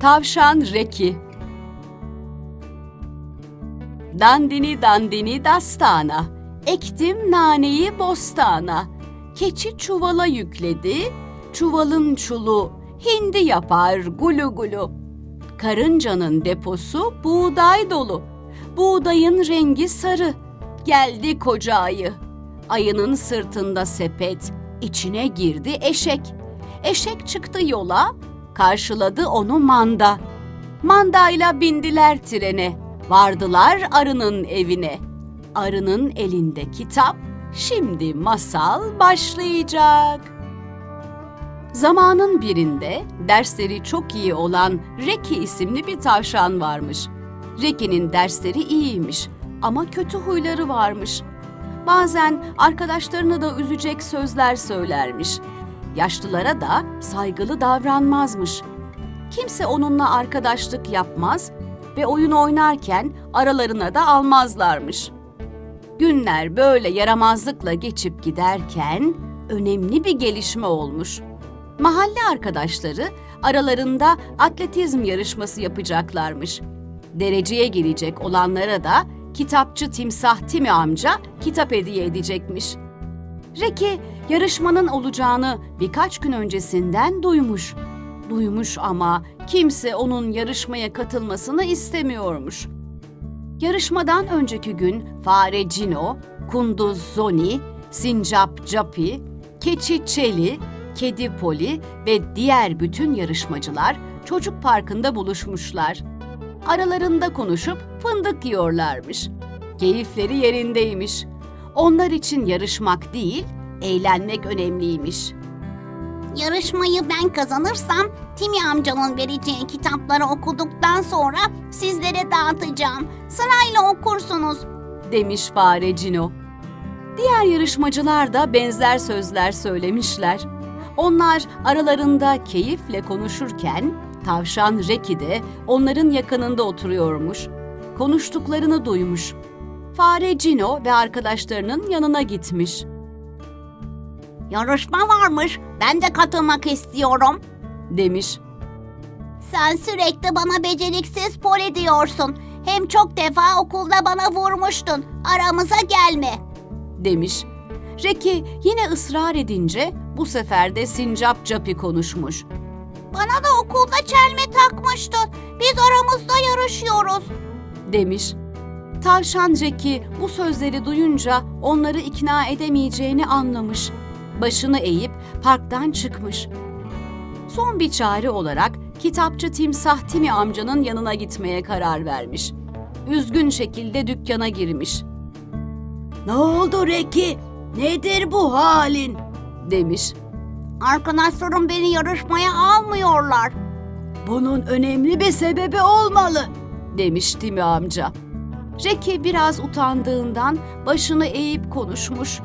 Tavşan Reki Dandini dandini dastana, ektim naneyi bostana. Keçi çuvala yükledi, çuvalın çulu hindi yapar gulu gulu. Karıncanın deposu buğday dolu, buğdayın rengi sarı. Geldi koca ayı, ayının sırtında sepet, içine girdi eşek. Eşek çıktı yola, karşıladı onu manda. Mandayla bindiler trene, vardılar arının evine. Arının elinde kitap, şimdi masal başlayacak. Zamanın birinde dersleri çok iyi olan Reki isimli bir tavşan varmış. Reki'nin dersleri iyiymiş ama kötü huyları varmış. Bazen arkadaşlarını da üzecek sözler söylermiş. Yaşlılara da saygılı davranmazmış. Kimse onunla arkadaşlık yapmaz ve oyun oynarken aralarına da almazlarmış. Günler böyle yaramazlıkla geçip giderken önemli bir gelişme olmuş. Mahalle arkadaşları aralarında atletizm yarışması yapacaklarmış. Dereceye girecek olanlara da kitapçı Timsah Timi amca kitap hediye edecekmiş. Reki yarışmanın olacağını birkaç gün öncesinden duymuş. Duymuş ama kimse onun yarışmaya katılmasını istemiyormuş. Yarışmadan önceki gün fare Cino, kunduz Zoni, sincap Capi, keçi Çeli, kedi Poli ve diğer bütün yarışmacılar çocuk parkında buluşmuşlar. Aralarında konuşup fındık yiyorlarmış. Keyifleri yerindeymiş. Onlar için yarışmak değil, eğlenmek önemliymiş. Yarışmayı ben kazanırsam Timi amcamın vereceği kitapları okuduktan sonra sizlere dağıtacağım. Sırayla okursunuz. demiş fare Cino. Diğer yarışmacılar da benzer sözler söylemişler. Onlar aralarında keyifle konuşurken tavşan Reki de onların yakınında oturuyormuş. Konuştuklarını duymuş. Fare Cino ve arkadaşlarının yanına gitmiş. Yarışma varmış. Ben de katılmak istiyorum. Demiş. Sen sürekli bana beceriksiz poli diyorsun. Hem çok defa okulda bana vurmuştun. Aramıza gelme. Demiş. Reki yine ısrar edince bu sefer de Sincap Capi konuşmuş. Bana da okulda çelme takmıştın. Biz aramızda yarışıyoruz. demiş. Tavşan Jackie bu sözleri duyunca onları ikna edemeyeceğini anlamış. Başını eğip parktan çıkmış. Son bir çare olarak kitapçı Timsah Timi amcanın yanına gitmeye karar vermiş. Üzgün şekilde dükkana girmiş. Ne oldu Reki? Nedir bu halin? demiş. Arkadaşlarım beni yarışmaya almıyorlar. Bunun önemli bir sebebi olmalı, demiş Timi amca. Reki biraz utandığından başını eğip konuşmuş.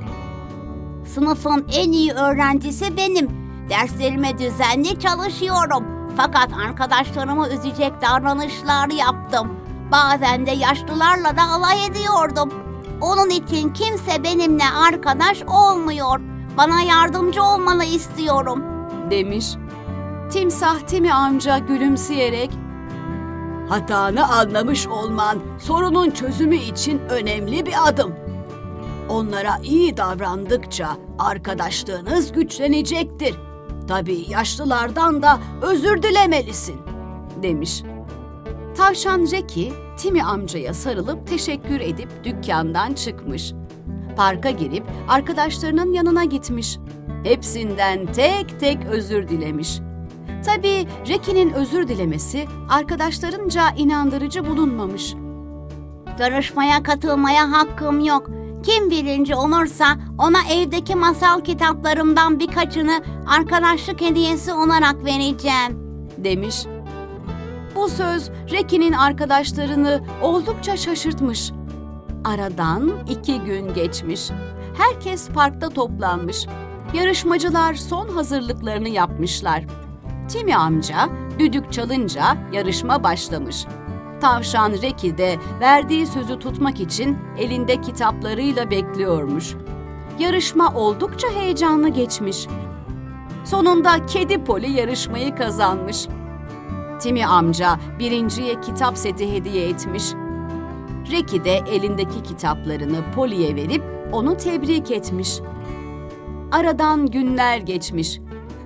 Sınıfın en iyi öğrencisi benim. Derslerime düzenli çalışıyorum. Fakat arkadaşlarımı üzecek davranışlar yaptım. Bazen de yaşlılarla da alay ediyordum. Onun için kimse benimle arkadaş olmuyor. Bana yardımcı olmanı istiyorum. demiş. Timsah Timi amca gülümseyerek Hatanı anlamış olman sorunun çözümü için önemli bir adım. Onlara iyi davrandıkça arkadaşlığınız güçlenecektir. Tabii yaşlılardan da özür dilemelisin, demiş. Tavşan Jackie, Timi amcaya sarılıp teşekkür edip dükkandan çıkmış. Parka girip arkadaşlarının yanına gitmiş. Hepsinden tek tek özür dilemiş. Tabii Reki'nin özür dilemesi arkadaşlarınca inandırıcı bulunmamış. Yarışmaya katılmaya hakkım yok. Kim birinci olursa ona evdeki masal kitaplarımdan birkaçını arkadaşlık hediyesi olarak vereceğim. demiş. Bu söz Reki'nin arkadaşlarını oldukça şaşırtmış. Aradan iki gün geçmiş. Herkes parkta toplanmış. Yarışmacılar son hazırlıklarını yapmışlar. Timi amca düdük çalınca yarışma başlamış. Tavşan Reki de verdiği sözü tutmak için elinde kitaplarıyla bekliyormuş. Yarışma oldukça heyecanlı geçmiş. Sonunda Kedi Poli yarışmayı kazanmış. Timi amca birinciye kitap seti hediye etmiş. Reki de elindeki kitaplarını Poli'ye verip onu tebrik etmiş. Aradan günler geçmiş.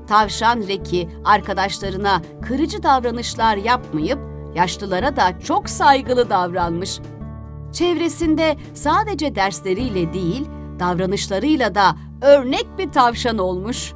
Tavşan Reki arkadaşlarına kırıcı davranışlar yapmayıp yaşlılara da çok saygılı davranmış. Çevresinde sadece dersleriyle değil, davranışlarıyla da örnek bir tavşan olmuş.